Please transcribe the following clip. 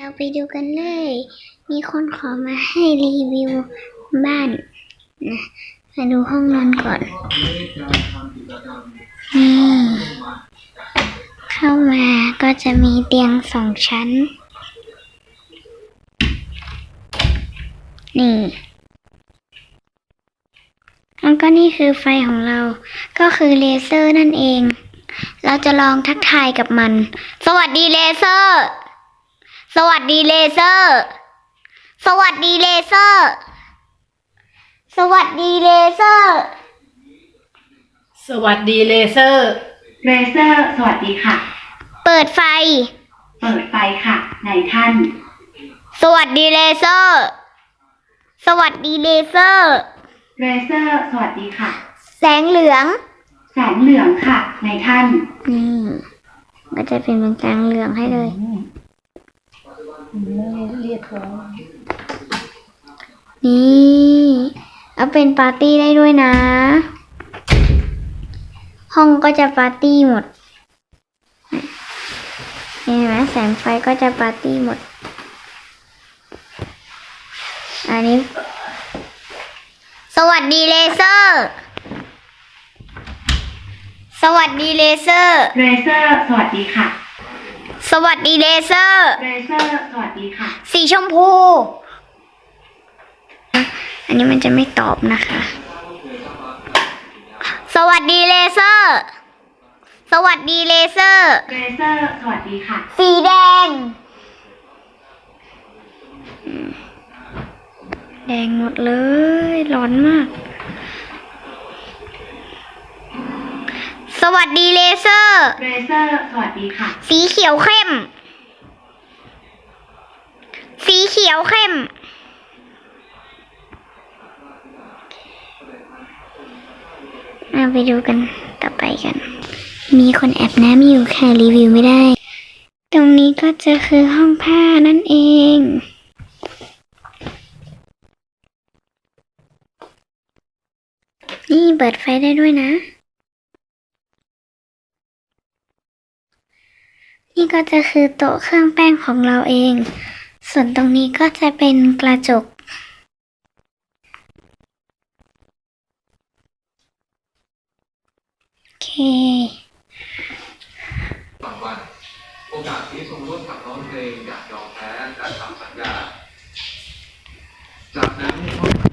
เราไปดูกันเลย มีคนขอมาให้รีวิวบ้านนะมาดูห้องนอนก่อนนี่เข้ามาก็จะมีเตียงสองชั้น นี่แล้วก็นี่คือไฟของเรา ก็คือเลเซอร์นั่นเอง เราจะลองทักทายกับมัน สวัสดีเลเซอร์ สวัสดีเลเซอร์ สวัสดีเลเซอร์ สวัสดีเลเซอร์ สวัสดีเลเซอร์เรเซอร์สวัสดีค่ะ เปิดไฟ เปิดไฟค่ะนายท่าน สวัสดีเลเซอร์ สวัสดีเลเซอร์เรเซอร์สวัสดีค่ะ แสงเหลือง แสงเหลืองค่ะนายท่าน นี่ก็จะเป็นเป็นแสงเหลืองให้เลย เรียกเขานี่เอาเป็นปาร์ตี้ได้ด้วยนะ ห้องก็จะปาร์ตี้หมดเห็นไหมแสงไฟก็จะปาร์ตี้หมด อันนี้ สวัสดีเลเซอร์ สวัสดีเลเซอร์เรเซอร์ สวัสดีค่ะ วัสดีเลเซอร์เรเซอร์ สวัสดีค่ะ สีชมพู อันนี้มันจะไม่ตอบนะคะ สวัสดีเลเซอร์ สวัสดีเลเซอร์เรเซอร์ สวัสดีค่ะ สีแดง แดงหมดเลย ร้อนมาก วัสดีเลเซอร์เรเซอร์ สวัสดีค่ะ สีเขียวเข้ม สีเขียวเข้ม เอาไปดูกันต่อไปกัน มีคนแอบน้ำอยู่ค่ะรีวิวไม่ได้ ตรงนี้ก็จะคือห้องผ้านั่นเองนี่เปิดไฟได้ด้วยนะ นี่ก็จะคือโต๊ะเครื่องแป้งของเราเอง ส่วนตรงนี้ก็จะเป็นกระจก โอเค บางวันโอกาสที่ทรร่ขับน้องเพลงอยากยอมแพ้และทำสัญญา จากนั้น